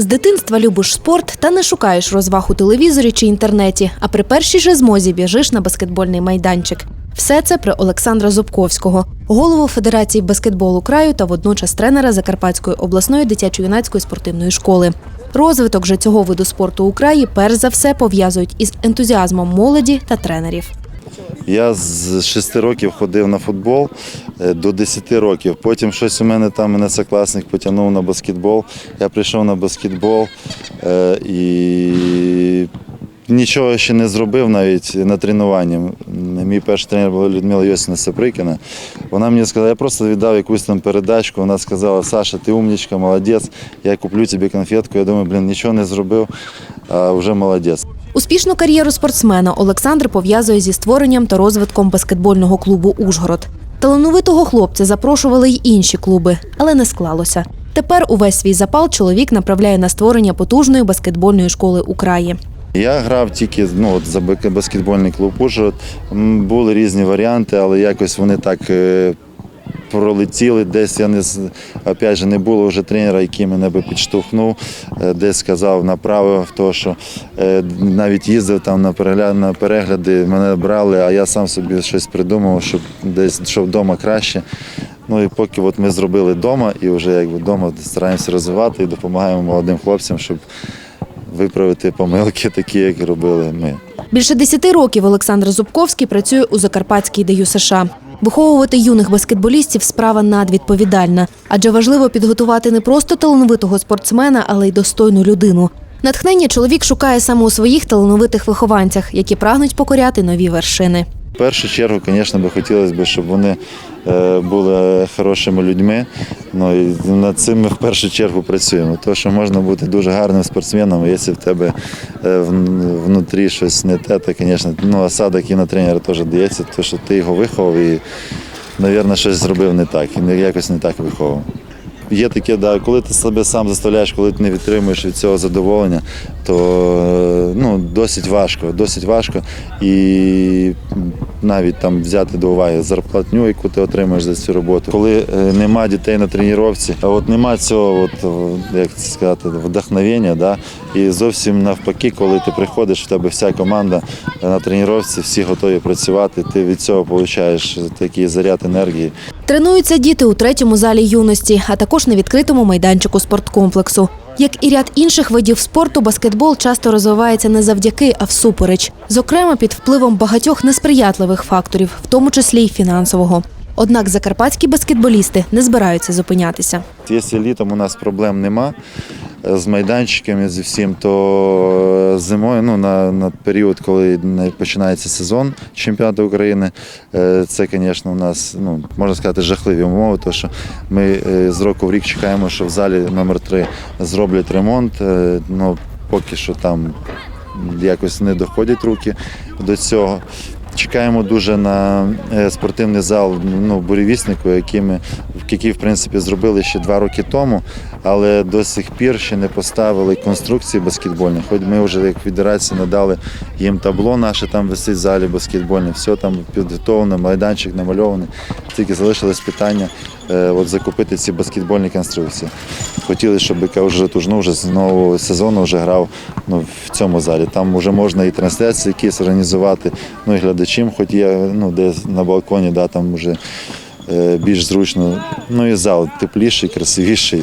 З дитинства любиш спорт та не шукаєш розваг у телевізорі чи інтернеті, а при першій же змозі біжиш на баскетбольний майданчик. Все це при Олександра Зубковського, голову Федерації баскетболу краю та водночас тренера Закарпатської обласної дитячо-юнацької спортивної школи. Розвиток же цього виду спорту у краї перш за все пов'язують із ентузіазмом молоді та тренерів. Я з 6 років ходив на футбол е, до 10 років. Потім щось у мене там мене сокласник потягнув на баскетбол. Я прийшов на баскетбол е, і нічого ще не зробив навіть на тренуванні. Мій перший тренер була Людмила Йосина Саприкіна. Вона мені сказала, я просто віддав якусь там передачку. Вона сказала, Саша, ти умнічка, молодець, я куплю тобі конфетку. Я думаю, блін, нічого не зробив, а вже молодець. Успішну кар'єру спортсмена Олександр пов'язує зі створенням та розвитком баскетбольного клубу Ужгород. Талановитого хлопця запрошували й інші клуби, але не склалося. Тепер увесь свій запал чоловік направляє на створення потужної баскетбольної школи у краї. Я грав тільки ну, от за баскетбольний клуб Ужгород. Були різні варіанти, але якось вони так е, пролетіли. Десь я не опять же, не було вже тренера, який мене би підштовхнув, е, десь сказав, направив то, що е, навіть їздив там на перегляд на перегляди, мене брали, а я сам собі щось придумав, щоб десь щоб вдома краще. Ну і поки от ми зробили вдома, і вже якби вдома стараємося розвивати і допомагаємо молодим хлопцям, щоб виправити помилки, такі, як робили ми. Більше 10 років Олександр Зубковський працює у Закарпатській ДЮ США. Виховувати юних баскетболістів справа надвідповідальна, адже важливо підготувати не просто талановитого спортсмена, але й достойну людину. Натхнення чоловік шукає саме у своїх талановитих вихованцях, які прагнуть покоряти нові вершини. В першу чергу, звісно, би хотілося б, щоб вони е, були хорошими людьми. Ну і над цим ми в першу чергу працюємо. Тому що можна бути дуже гарним спортсменом, якщо в тебе е, внутрі щось не те, то, звісно, ну, осадок і на тренера теж дається, тому що ти його виховав і, мабуть, щось зробив не так, і якось не так виховав. Є таке, да, коли ти себе сам заставляєш, коли ти не відтримуєш від цього задоволення, то е, ну, досить важко, досить важко. І навіть там взяти до уваги зарплатню, яку ти отримуєш за цю роботу. Коли е, нема дітей на тренувці, а от нема цього, от, як це сказати, вдохновення, да? і зовсім навпаки, коли ти приходиш, в тебе вся команда на тренувці, всі готові працювати, ти від цього отримуєш такий заряд енергії. Тренуються діти у третьому залі юності, а також на відкритому майданчику спорткомплексу. Як і ряд інших видів спорту, баскетбол часто розвивається не завдяки, а всупереч, зокрема під впливом багатьох несприятливих факторів, в тому числі й фінансового. Однак закарпатські баскетболісти не збираються зупинятися. Якщо літом у нас проблем нема е, з майданчиками, з всім, то е, зимою, ну, на, на період, коли починається сезон чемпіонату України, е, це, звісно, у нас, ну, можна сказати, жахливі умови, тому що ми з року в рік чекаємо, що в залі номер 3 зроблять ремонт. Ну, поки що там якось не доходять руки до цього. Чекаємо дуже на е, спортивний зал ну, буревіснику, який ми який, в принципі, зробили ще два роки тому, але до сих пір ще не поставили конструкції баскетбольні. Хоч ми вже як федерація надали їм табло наше там висить в залі баскетбольне, все там підготовлено, майданчик намальований. Тільки залишилось питання от, закупити ці баскетбольні конструкції. Хотіли, щоб КА вже Тужну вже з нового сезону вже грав ну, в цьому залі. Там вже можна і трансляції якісь організувати, ну і глядачам, хоч є ну, десь на балконі, да, там вже е, більш зручно. Ну і зал тепліший, красивіший.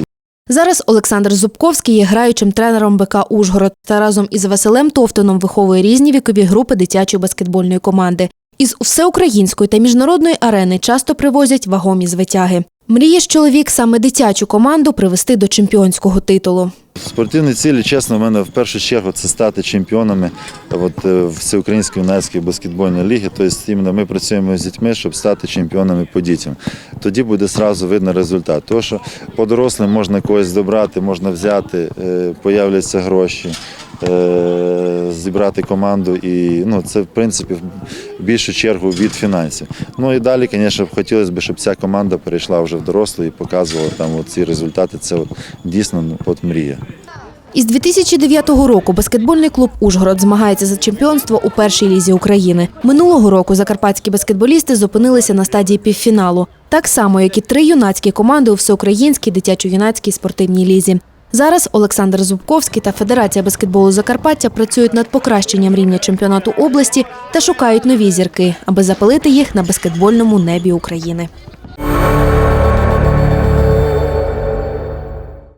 Зараз Олександр Зубковський є граючим тренером БК Ужгород та разом із Василем Товтоном виховує різні вікові групи дитячої баскетбольної команди. Із всеукраїнської та міжнародної арени часто привозять вагомі звитяги. Мріє ж чоловік саме дитячу команду привести до чемпіонського титулу. Спортивні цілі, чесно, в мене в першу чергу це стати чемпіонами от, е, Всеукраїнської юнацької баскетбольної ліги. Тобто іменно ми працюємо з дітьми, щоб стати чемпіонами по дітям. Тоді буде одразу видно результат. Тому що по дорослим можна когось добрати, можна взяти, е, появляться гроші. Е, Зібрати команду і ну це в принципі в більшу чергу від фінансів. Ну і далі, звісно, хотілося б, щоб ця команда перейшла вже в дорослу і показувала там ці результати. Це от, дійсно ну, от мрія. Із 2009 року баскетбольний клуб Ужгород змагається за чемпіонство у першій лізі України. Минулого року закарпатські баскетболісти зупинилися на стадії півфіналу, так само як і три юнацькі команди у всеукраїнській дитячо-юнацькій спортивній лізі. Зараз Олександр Зубковський та Федерація баскетболу Закарпаття працюють над покращенням рівня чемпіонату області та шукають нові зірки, аби запалити їх на баскетбольному небі України.